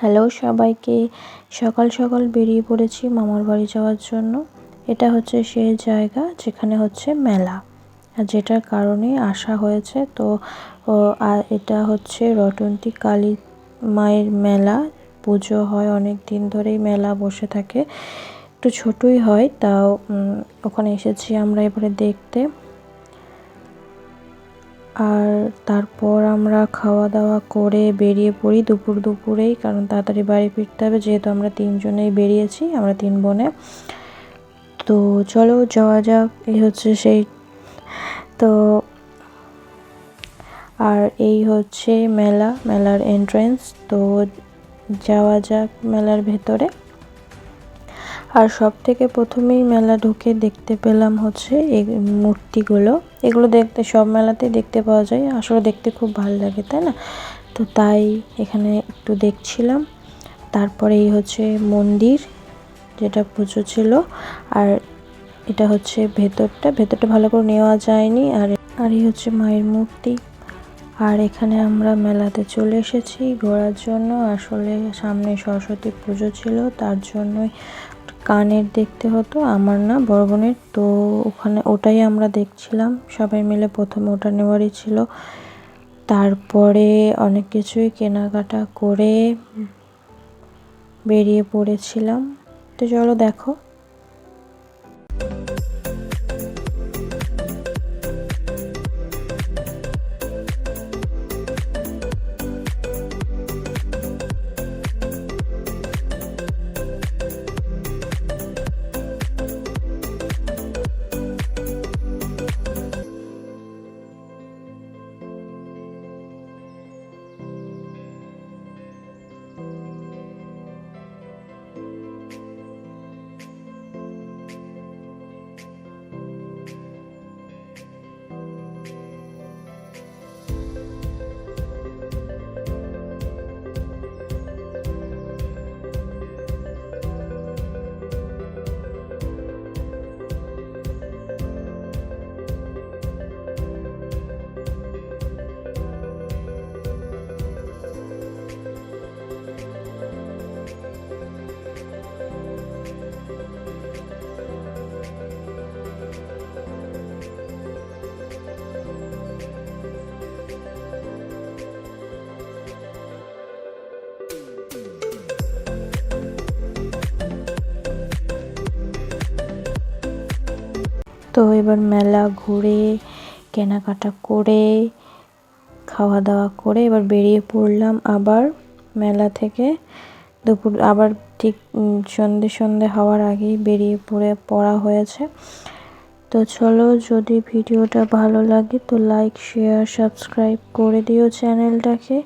Hello সবাইকে। সকাল সকাল বেরিয়ে পড়েছি মামার বাড়ি যাওয়ার জন্য। এটা হচ্ছে সেই জায়গা যেখানে হচ্ছে মেলা। যেটার কারণে আসা হয়েছে, তো এটা হচ্ছে রটন্তি কালী মায়ের মেলা। পুজো হয় অনেক দিন ধরেই মেলা বসে থাকে। একটু ছোটই হয়, তাও ওখানে এসেছি আমরা এবারে দেখতে। আর তারপর আমরা খাওয়া দাওয়া করে বেরিয়ে পড়ি দুপুর দুপুরেই, কারণ তাড়াতাড়ি বাড়ি ফিরতে হবে। যেহেতু আমরা তিনজনেই বেরিয়েছি, আমরা তিন বোনে। তো চলো যাওয়া যাক, এই হচ্ছে সেই। তো আর এই হচ্ছে মেলা, মেলার এন্ট্রেন্স তো যাওয়া যাক মেলার ভেতরে। আর সব থেকে প্রথমেই মেলা ঢুকে দেখতে পেলাম হচ্ছে এই মূর্তিগুলো। এগুলো দেখতে, সব মেলাতেই দেখতে পাওয়া যায়। আসলে দেখতে খুব ভালো লাগে, তাই না? তো তাই এখানে একটু দেখছিলাম। তারপরে এই হচ্ছে মন্দির, যেটা পুজো ছিল। আর এটা হচ্ছে ভেতরটা। ভেতরটা ভালো করে নেওয়া যায়নি। আর আর এই হচ্ছে মায়ের মূর্তি। আর এখানে আমরা মেলাতে চলে এসেছি ঘোরার জন্য। আসলে সামনে সরস্বতী পুজো ছিল, তার জন্যই কানের দেখতে হতো, আমার না, বড় বোনের। তো ওখানে ওটাই আমরা দেখছিলাম। সবাই মিলে প্রথমে ওটা নেওয়ারই ছিল। তারপরে অনেক কিছুই কেনাকাটা করে বেরিয়ে পড়েছিলাম। তো চলো দেখো। তো এবার মেলা ঘুরে, কেনাকাটা করে খাওয়া দাওয়া করে এবার বেরিয়ে পড়লাম আবার মেলা থেকে। দুপুর আবার ঠিক সন্ধে সন্ধে হওয়ার আগেই বেরিয়ে পড়ে, পড়া হয়েছে। তো চলো যদি ভিডিওটা ভালো লাগে তো লাইক শেয়ার সাবস্ক্রাইব করে দিও চ্যানেলটাকে।